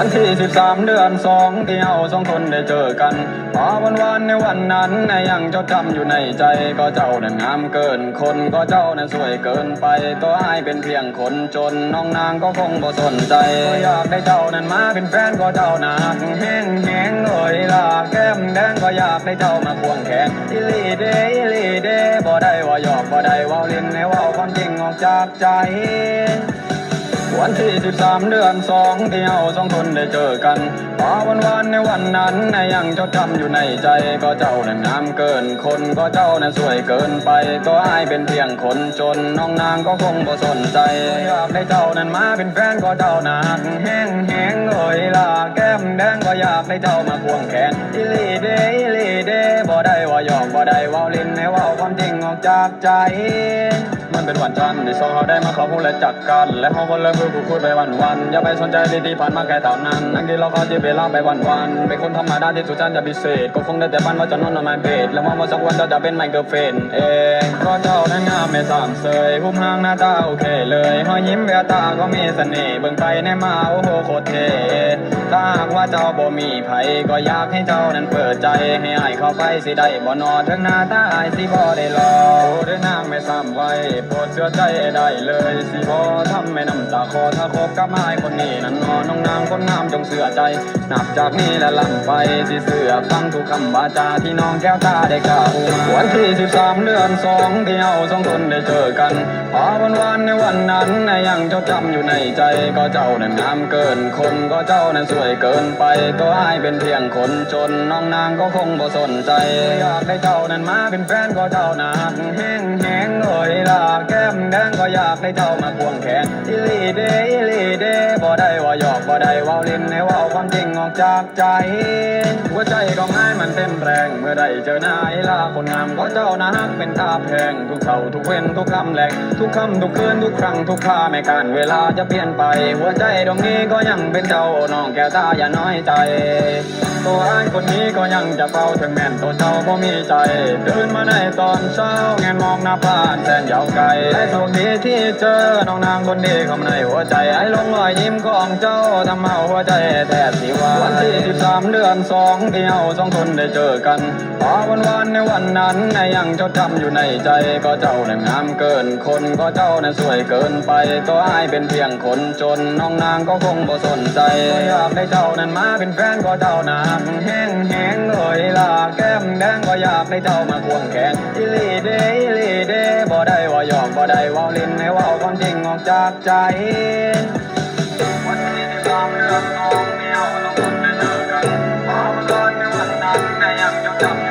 วันที่ 13 เดือนสองที่เราสองคนได้เจอกันพอวันวานในวันนั้นยังจดจำอยู่ในใจ ก็เจ้านั้นงามเกินคนก็เจ้านั้นสวยเกินไปตัวอายเป็นเพียงคนจนน้องนางก็คงบ่สนใจก็อยากได้เจ้านั้นมาเป็นแฟนก็เจ้านาแห้งแห้งเอ่ยลาแก้มแดงก็อยากได้เจ้ามาควงแขนอิลีเดอิลีเดบ่ได้ว่าหยอกบ่ได้ว่าเล่นให้เว่าความจริงออกจากใจ วันที่13เดือนสองที่เราสองคนได้เจอกันพอวันวานในวันนั้นนยังจดจำอยู่ในใจ ก็เจ้านั้นงามเกินคนก็เจ้านั้นสวยเกินไปตัวอายเป็นเพียงคนจนน้องนางก็คงบ่สนใจอยากได้เจ้านั้นมาเป็นแฟนก็เจ้านาแห้งแห้งเอ่ยลาแก้มแดงก็อยากได้เจ้ามาควงแขนอิลีเดอิลีเดบ่ได้ว่าหยอกบ่ได้ว่าเล่นให้ว่าความจริงออกจากใจ มันเป็นวันจันทร์ที่สองเราได้มาข้าพูดและจัดกัน และเขาก็เริ่มพูดคุยไปวันวันอย่าไปสนใจดีที่ผ่านมาแค่เท่านั้นนั่งที่เราก็จะเวลาไปวันวันเป็นคนธรรมดาที่สุดจันจะพิเศษก็คงได้แต่ฝันว่าจะนอนนอนไม้เบ็ดและมองว่าสักวันเจ้าจะเป็นไมเคิลเฟนเองเพราะเจ้านั้นงามไม่สามเสยหุ้มห้างหน้าตาโอเคเลยหอยยิ้มแววตาก็มีเสน่ห์เบิ่งไปในมาโอ้โหโคตรเท่ ว่าเจ้าบ่มีไผก็อยากให้เจ้านั้นเปิดใจให้อายเข้าไปสิได้บ่นอถึงหน้าตาอายสิบ่ได้รอโอ้เด้อนางไม่ซ้ำไว้โปรดเชื่อใจได้เลยสิบ่ทำให้น้ำตาคอถ้าคบกับอายคนนี้นั้นนอนน้องนางคนงามจงเชื่อใจ นับจากนี้และลั่นไปสิเสือฟังทุกคำวาจาที่น้องแก้วตาได้กล่าววันที่13เดือนสองที่เราสองคนได้เจอกันพอวันวานในวันนั้นยังจดจำอยู่ในใจก็เจ้านั้นงามเกินคนก็เจ้านั้นสวยเกินไปตัวอายเป็นเพียงคนจนน้องนางก็คงบ่สนใจอยากได้เจ้านั้นมาเป็นแฟนก็เจ้านางแห้งแห้งเอ่ยลาแก้มแดงก็อยากได้เจ้ามาควงแขนอิลีเดอิลีเดบ่ได้ว่าย ได้ว่าเล่นให้ว่าความจริงออกจากใจหัวใจก็ง่ายมันเต้นแรง เมื่อได้เจอหน้าไอ้ลาคนงามก็เจ้านะฮักเป็นตาแพงทุกเช้าทุกเว้นทุกคำแหลกทุกคำทุกคืนทุกครั้งทุกคราไม่การเวลาจะเปลี่ยนไป หัวใจดวงนี้ก็ยังเป็นเจ้าน้องแกตาอย่าน้อยใจ ตัวอ้ายคนนี้ก็ยังจะเฝ้าถึงแม่นตัวเจ้าบ่มีใจตื่นมาในตอนเช้าแงนมองหน้าผ่านแสนยาวไกลและโชคดีที่เจอน้องนางคนดีเข้ามาในหัวใจไอ้ลงรอยยิ้มของเจ้าทำเอาหัวใจแทบสิวายวันที่13เดือนสองที่เราสองคนได้เจอกันพอวันวานในวันนั้นในยังจดจำอยู่ในใจ ก็เจ้าในงามเกินคนก็เจ้าในสวยเกินไปตัวอายเป็นเพียงคนจนน้องนางก็คงบ่สนใจอยากได้เจ้านั้นมาเป็นแฟนก็เจ้านางแห้งแห้งเอ่ยลาแก้มแดงก็อยากได้เจ้ามาควงแขนอิลีเดอิลีเดบ่ได้ว่าหยอกบ่ได้ว่าล่นให้เว่าความจริงออกจากใจ yeah, yeah.